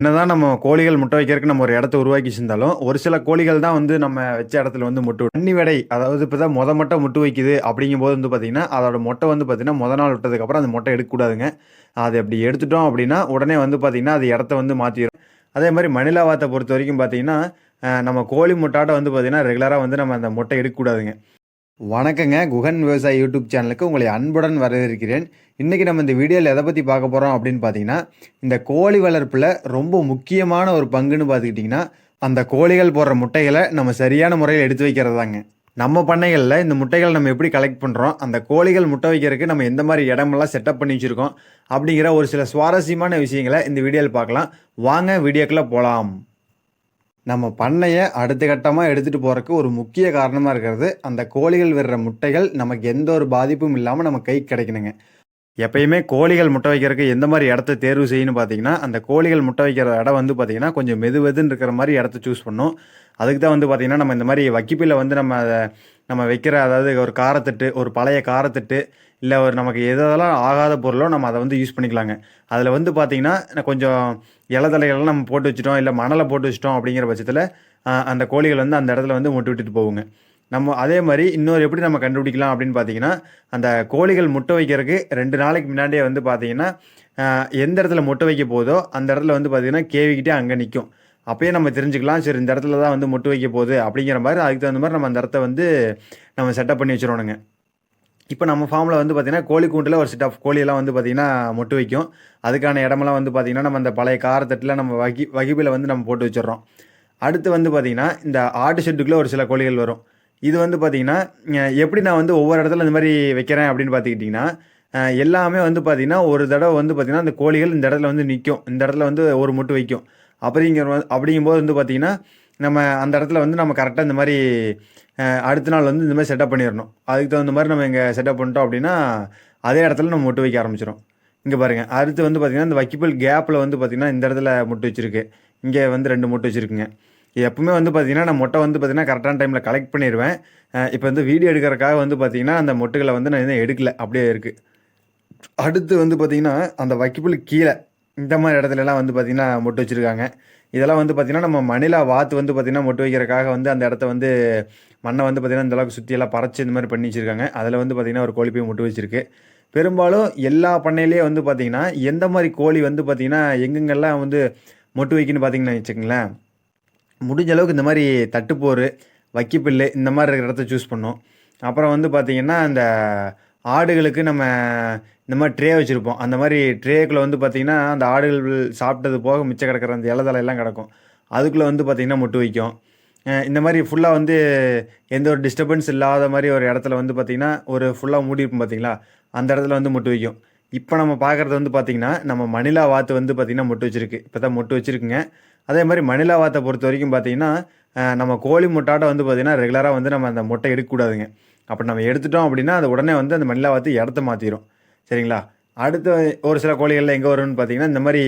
என்னதான் நம்ம கோழிகள் முட்டை வைக்கிறதுக்கு நம்ம ஒரு இடத்த உருவாக்கி செஞ்சாலும் ஒரு சில கோழிகள் தான் வந்து நம்ம வச்ச இடத்துல வந்து முட்டை தண்ணி விடை அதாவது இப்போ தான் முத மொட்டை முட்டு வைக்குது அப்படிங்கும்போது வந்து பார்த்திங்கன்னா அதோட மொட்டை வந்து பார்த்தீங்கன்னா முத நாள் விட்டதுக்கப்புறம் அந்த மொட்டை எடுக்கக்கூடாதுங்க. அது அப்படி எடுத்துட்டோம் அப்படின்னா உடனே வந்து பார்த்திங்கன்னா அது இடத்த வந்து மாற்றிடும் அதே மாதிரி மணிலாவாத்தை பொறுத்த வரைக்கும் பார்த்தீங்கன்னா நம்ம கோழி முட்டாட்ட வந்து பார்த்திங்கன்னா ரெகுலராக வந்து நம்ம அந்த மொட்டை எடுக்கக்கூடாதுங்க. வணக்கங்க. குகன் விவசாய யூடியூப் சேனலுக்கு உங்களை அன்புடன் வரவேற்கிறேன். இன்றைக்கி நம்ம இந்த வீடியோவில் எதை பற்றி பார்க்க போகிறோம் அப்படின்னு பார்த்தீங்கன்னா இந்த கோழி வளர்ப்பில் ரொம்ப முக்கியமான ஒரு பங்குன்னு பார்த்துக்கிட்டிங்கன்னா அந்த கோழிகள் போடுற முட்டைகளை நம்ம சரியான முறையில் எடுத்து வைக்கிறது தாங்க நம்ம பண்ணைகளில் இந்த முட்டைகள் நம்ம எப்படி கலெக்ட் பண்ணுறோம் அந்த கோழிகள் முட்டை வைக்கிறதுக்கு நம்ம எந்த மாதிரி இடமெல்லாம் செட்டப் பண்ணி வச்சுருக்கோம் அப்படிங்கிற ஒரு சில சுவாரஸ்யமான விஷயங்களை இந்த வீடியோவில் பார்க்கலாம். வாங்க வீடியோக்குள்ளே போகலாம் நம்ம பண்ணையை அடுத்த கட்டமாக எடுத்துகிட்டு போகிறக்கு ஒரு முக்கிய காரணமாக இருக்கிறது அந்த கோழிகள் விடுற முட்டைகள் நமக்கு எந்த ஒரு பாதிப்பும் இல்லாமல் நம்ம கை கிடைக்கணுங்க. எப்பயுமே கோழிகள் முட்டை வைக்கிறதுக்கு எந்த மாதிரி இடத்த தேர்வு செய்யணும்னு பார்த்தீங்கன்னா அந்த கோழிகள் முட்டை வைக்கிற இடம் வந்து பார்த்தீங்கன்னா கொஞ்சம் மெதுவெதுன்னு இருக்கிற மாதிரி இடத்த சூஸ் பண்ணும் அதுக்கு தான் வந்து பார்த்தீங்கன்னா நம்ம இந்த மாதிரி வக்கிப்பில் வந்து நம்ம அதை நம்ம வைக்கிற அதாவது ஒரு காரத்தட்டு ஒரு பழைய காரத்தட்டு இல்லை ஒரு நமக்கு எதெல்லாம் ஆகாத பொருளோ நம்ம அதை வந்து யூஸ் பண்ணிக்கலாங்க. அதில் வந்து பார்த்தீங்கன்னா கொஞ்சம் இலதலைகள்லாம் நம்ம போட்டு வச்சிட்டோம் இல்லை மணலை போட்டு வச்சிட்டோம் அப்படிங்கிற பட்சத்தில் அந்த கோழிகள் வந்து அந்த இடத்துல வந்து முட்டு விட்டுட்டு போகுங்க. நம்ம அதே மாதிரி இன்னொரு எப்படி நம்ம கண்டுபிடிக்கலாம் அப்படின்னு பார்த்தீங்கன்னா அந்த கோழிகள் முட்டை வைக்கிறதுக்கு ரெண்டு நாளைக்கு முன்னாடியே வந்து பார்த்தீங்கன்னா எந்த இடத்துல முட்டை வைக்க போதோ அந்த இடத்துல வந்து பார்த்தீங்கன்னா கேவிக்கிட்டே அங்கே நிற்கும் அப்பயே நம்ம தெரிஞ்சுக்கலாம் சரி இந்த இடத்துல தான் வந்து முட்டை வைக்க போகுது அப்படிங்கிற மாதிரி அதுக்கு தகுந்த மாதிரி நம்ம அந்த இடத்த வந்து நம்ம செட்டப் பண்ணி வச்சிடணுங்க. இப்போ நம்ம ஃபார்மில் வந்து பார்த்திங்கன்னா கோழி கூண்டில் ஒரு செட் ஆஃப் கோழியெல்லாம் வந்து பார்த்திங்கன்னா முட்டு வைக்கும். அதுக்கான இடமெல்லாம் வந்து பார்த்திங்கன்னா நம்ம அந்த பழைய காரத்தட்டில் நம்ம வகி வகிப்பில் வந்து நம்ம போட்டு வச்சிடுறோம். அடுத்து வந்து பார்த்திங்கன்னா இந்த ஆட்டு ஷெட்டுக்குள்ளே ஒரு சில கோழிகள் வரும். இது வந்து பார்த்திங்கன்னா எப்படி நான் வந்து ஒவ்வொரு இடத்துல இந்த மாதிரி வைக்கிறேன் அப்படின்னு பார்த்துக்கிட்டிங்கன்னா எல்லாமே வந்து பார்த்திங்கன்னா ஒரு தடவை வந்து பார்த்திங்கன்னா அந்த கோழிகள் இந்த இடத்துல வந்து நிற்கும் இந்த இடத்துல வந்து ஒரு முட்டை வைக்கும். அப்படிங்கிற அப்படிங்கும்போது வந்து பார்த்திங்கன்னா நம்ம அந்த இடத்துல வந்து நம்ம கரெக்டாக இந்த மாதிரி அடுத்த நாள் வந்து இந்த மாதிரி செட்டப் பண்ணிடணும். அதுக்கு தகுந்த மாதிரி நம்ம இங்கே செட்டப் பண்ணிட்டோம் அப்படின்னா அதே இடத்துல நம்ம முட்டை வைக்க ஆரம்பிச்சிடும் இங்கே பாருங்கள் அடுத்து வந்து பார்த்திங்கன்னா இந்த வக்கிப்பல் கேப்பில் வந்து பார்த்திங்கன்னா இந்த இடத்துல முட்டை வச்சுருக்கு. இங்கே வந்து ரெண்டு முட்டு வச்சுருக்குங்க. எப்பவுமே வந்து பார்த்திங்கன்னா நான் மொட்டை வந்து பார்த்திங்கன்னா கரெக்டான டைமில் கலெக்ட் பண்ணிடுவேன் இப்போ வந்து வீடியோ எடுக்கிறதுக்காக வந்து பார்த்திங்கன்னா அந்த மொட்டைகளை வந்து நான் இன்னும் எடுக்கல அப்படியே இருக்குது அடுத்து வந்து பார்த்திங்கன்னா அந்த வைக்கிபிள் கீழே இந்த மாதிரி இடத்துலலாம் வந்து பார்த்திங்கன்னா மொட்டு வச்சுருக்காங்க இதெல்லாம் வந்து பார்த்திங்கன்னா நம்ம மணிலா வாத்து வந்து பார்த்திங்கன்னா மொட்டு வைக்கிறதுக்காக வந்து அந்த இடத்த வந்து மண்ணை வந்து பார்த்திங்கன்னா இந்தளவுக்கு அளவுக்கு பறச்சு இந்த மாதிரி பண்ணி வச்சுருக்காங்க அதில் வந்து பார்த்திங்கன்னா ஒரு கோழி போய் மொட்டு வச்சுருக்கு பெரும்பாலும் எல்லா பண்ணையிலேயே வந்து பார்த்திங்கன்னா எந்த மாதிரி கோழி வந்து பார்த்திங்கன்னா எங்கெங்கெல்லாம் வந்து மொட்டு வைக்கின்னு பார்த்தீங்கன்னா வச்சுக்கோங்களேன் முடிஞ்ச அளவுக்கு இந்த மாதிரி தட்டுப்போர் வக்கிப்பில்லு இந்த மாதிரி இருக்கிற இடத்த சூஸ் பண்ணோம். அப்புறம் வந்து பார்த்திங்கன்னா அந்த ஆடுகளுக்கு நம்ம இந்த மாதிரி ட்ரே வச்சுருப்போம். அந்த மாதிரி ட்ரேக்குள்ளே வந்து பார்த்திங்கன்னா அந்த ஆடுகள் சாப்பிட்டது போக மிச்சம் கிடக்கிற அந்த இலதலை எல்லாம் கிடக்கும். அதுக்குள்ளே வந்து பார்த்திங்கன்னா முட்டு வைக்கும். இந்த மாதிரி ஃபுல்லாக வந்து எந்த ஒரு டிஸ்டர்பன்ஸ் இல்லாத மாதிரி ஒரு இடத்துல வந்து பார்த்திங்கன்னா ஒரு ஃபுல்லாக மூடி இருக்கும் பார்த்தீங்களா அந்த இடத்துல வந்து முட்டு வைக்கும். இப்போ நம்ம பார்க்குறது வந்து பார்த்திங்கன்னா நம்ம மணிலா வாத்து வந்து பார்த்திங்கன்னா முட்டு வச்சுருக்கு. இப்போ தான் முட்டு வச்சுருக்குங்க. அதே மாதிரி மணிலா வாத்தை பொறுத்த வரைக்கும் பார்த்தீங்கன்னா நம்ம கோழி முட்டாட்டை வந்து பார்த்திங்கன்னா ரெகுலராக வந்து நம்ம அந்த முட்டை எடுக்கக்கூடாதுங்க. அப்போ நம்ம எடுத்துட்டோம் அப்படின்னா அது உடனே வந்து அந்த மணிலா வாத்து இடத்த மாற்றிடும் சரிங்களா? அடுத்து ஒரு சில கோழிகள்ல எங்கே வரும்னு பார்த்தீங்கன்னா இந்த மாதிரி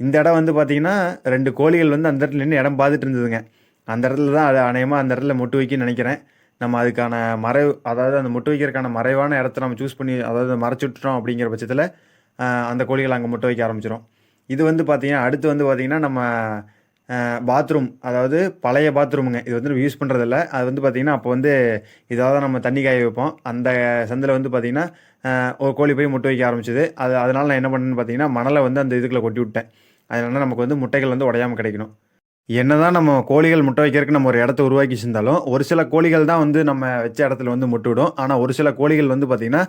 இந்த இடம் வந்து பார்த்தீங்கன்னா ரெண்டு கோழிகள் வந்து அந்த இடத்துல நின்று இடம் பார்த்துட்டு இருந்ததுங்க. அந்த இடத்துல தான் அது அநேகமாக அந்த இடத்துல முட்டு வைக்கின்னு நினைக்கிறேன். நம்ம அதுக்கான மறைவு அதாவது அந்த முட்டு வைக்கிறதுக்கான மறைவான இடத்த நம்ம சூஸ் பண்ணி அதாவது மறைச்சு விட்டுட்டோம் அப்படிங்கிற பட்சத்தில் அந்த கோழிகள் அங்கே முட்டை வைக்க ஆரம்பிச்சிடும் இது வந்து பார்த்தீங்கன்னா அடுத்து வந்து பார்த்தீங்கன்னா நம்ம பாத்ரூம் அதாவது பழைய பாத்ரூமுங்க இது வந்து நம்ம யூஸ் பண்ணுறதில்ல அது வந்து பார்த்திங்கன்னா அப்போ வந்து இதாவது நம்ம தண்ணி காய வைப்போம். அந்த சந்தில் வந்து பார்த்திங்கன்னா ஒரு கோழி போய் முட்டை வைக்க ஆரம்பிச்சது. அது அதனால் நான் என்ன பண்ணேன்னு பார்த்தீங்கன்னா மணலை வந்து அந்த இதுக்குள்ளே கொட்டி விட்டேன். அதனால நமக்கு வந்து முட்டைகள் வந்து உடையாமல் கிடைக்கணும். என்னதான் நம்ம கோழிகள் முட்டை வைக்கிறதுக்கு நம்ம ஒரு இடத்த உருவாக்கி செஞ்சாலும் ஒரு சில கோழிகள் தான் வந்து நம்ம வச்ச இடத்துல வந்து முட்டை விடும். ஆனால் ஒரு சில கோழிகள் வந்து பார்த்திங்கன்னா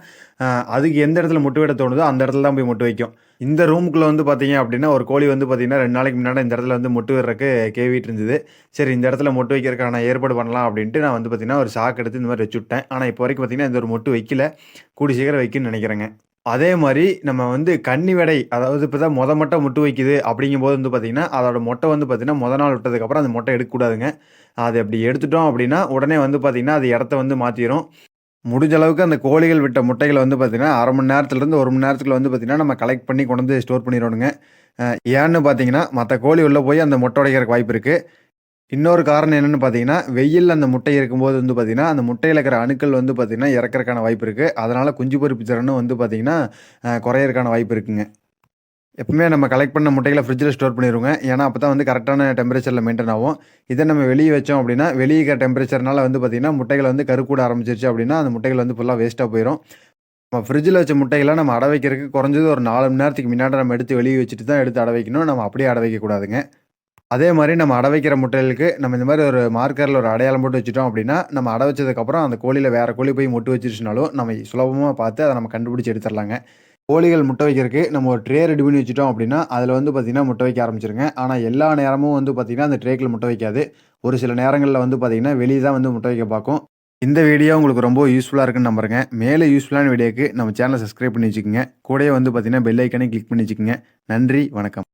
அதுக்கு எந்த இடத்துல முட்டை விட தோணுதோ அந்த இடத்துல தான் போய் முட்டு வைக்கும். இந்த ரூமுக்குள்ளே வந்து பார்த்தீங்க அப்படின்னா ஒரு கோழி வந்து பார்த்திங்கன்னா ரெண்டு நாளைக்கு முன்னாடி இந்த இடத்துல வந்து முட்டு விடுறதுக்கு கேவிட்டு இருந்தது. சரி இந்த இடத்துல முட்டை வைக்கிறதுக்கான ஏற்பாடு பண்ணலாம் அப்படின்ட்டு நான் வந்து பார்த்தீங்கன்னா ஒரு சாக்கு எடுத்து இந்த மாதிரி வச்சு விட்டேன். ஆனால் இப்போ வரைக்கும் பார்த்தீங்கன்னா இந்த ஒரு முட்டை வைக்கல. கூடி சீக்கிரம் வைக்கணும்னு நினைக்கிறேங்க. அதே மாதிரி நம்ம வந்து கன்னி விடை அதாவது இப்போ தான் மொத மொட்டை முட்டு வைக்குது அப்படிங்கும்போது வந்து பார்த்திங்கன்னா அதோட மொட்டை வந்து பார்த்திங்கன்னா மொதல் நாள் விட்டதுக்கப்புறம் அந்த மொட்டை எடுக்கக்கூடாதுங்க. அது அப்படி எடுத்துட்டோம் அப்படின்னா உடனே வந்து பார்த்திங்கன்னா அது இடத்த வந்து மாற்றிடும் முடிஞ்ச அளவுக்கு அந்த கோழிகள் விட்ட முட்டைகளை வந்து பார்த்திங்கன்னா அரை மணி நேரத்துலேருந்து ஒரு மணி நேரத்துக்குள்ள வந்து பார்த்திங்கன்னா நம்ம கலெக்ட் பண்ணி கொண்டு வந்து ஸ்டோர் பண்ணிடணுங்க ஏன்னு பார்த்தீங்கன்னா மற்ற கோழி உள்ளே போய் அந்த முட்டை உடைக்கிறதுக்கு வாய்ப்பு இருக்குது இன்னொரு காரணம் என்னென்னு பார்த்தீங்கன்னா வெயில் அந்த முட்டை இருக்கும்போது வந்து பார்த்தீங்கன்னா அந்த முட்டையில் இருக்கிற அணுக்கள் வந்து பார்த்திங்கன்னா இறக்கறதுக்கான வாய்ப்பு இருக்குது அதனால் குஞ்சு பொறுப்பு திறனும் வந்து பார்த்தீங்கன்னா குறையிறக்கான வாய்ப்பு இருக்குங்க. எப்பவுமே நம்ம கலெக்ட் பண்ண முட்டைகளை ஃப்ரிட்ஜில் ஸ்டோர் பண்ணிடுவோங்க ஏன்னா அப்போ தான் வந்து கரெக்டான டெம்பரேச்சரில் மெயின்டைன் ஆகும். இதை நம்ம வெளியே வச்சோம் அப்படின்னா வெளியே இருக்கிற டெம்பரேச்சர்னால வந்து பார்த்திங்கன்னா முட்டைகள் வந்து கருக்கூட ஆரம்பிச்சிருச்சு அப்படின்னா அந்த முட்டைகள் வந்து ஃபுல்லாக வேஸ்ட்டாக போயிடும் நம்ம ஃப்ரிட்ஜில் வச்ச முட்டைகளை நம்ம அடை வைக்கிறதுக்கு குறைஞ்சது ஒரு நாலு மணி நேரத்துக்கு முன்னாடி நம்ம எடுத்து வெளியே வச்சுட்டு தான் எடுத்து அடை வைக்கணும் நம்ம அப்படியே அடை வைக்கக்கூடாதுங்க அதே மாதிரி நம்ம அடை வைக்கிற முட்டைகளுக்கு நம்ம இந்த மாதிரி ஒரு மார்க்கரில் ஒரு அடையாளம் போட்டு வச்சுட்டோம் அப்படின்னா நம்ம அடை வச்சதுக்கப்புறம் அந்த கோழியில் வேறு கோழி போய் முட்டு வச்சிருச்சுனாலும் நம்ம சுலபமாக பார்த்து அதை நம்ம கண்டுபிடிச்சி எடுத்துடலாங்க. கோழிகள் முட்டை வைக்கிறதுக்கு நம்ம ஒரு ட்ரே ரெடி பண்ணி வச்சுட்டோம் அப்படின்னா அதில் வந்து பார்த்திங்கன்னா முட்டை வைக்க ஆரம்பிச்சிருங்க. ஆனால் எல்லா நேரமும் வந்து பார்த்திங்கன்னா அந்த ட்ரேக்கில் முட்டை வைக்காது. ஒரு சில நேரங்களில் வந்து பார்த்திங்கன்னா வெளியே தான் வந்து முட்டை வைக்க பார்க்கும். இந்த வீடியோ உங்களுக்கு ரொம்ப யூஸ்ஃபுல்லாக இருக்குன்னு நம்புறேங்க. மேலே யூஸ்ஃபுல்லான வீடியோக்கு நம்ம சேனலை சப்ஸ்கிரைப் பண்ணி வச்சுக்கோங்க. கூடவே வந்து பார்த்திங்கன்னா பெல் ஐக்கனே கிளிக் பண்ணி வச்சுக்கோங்க. நன்றி வணக்கம்.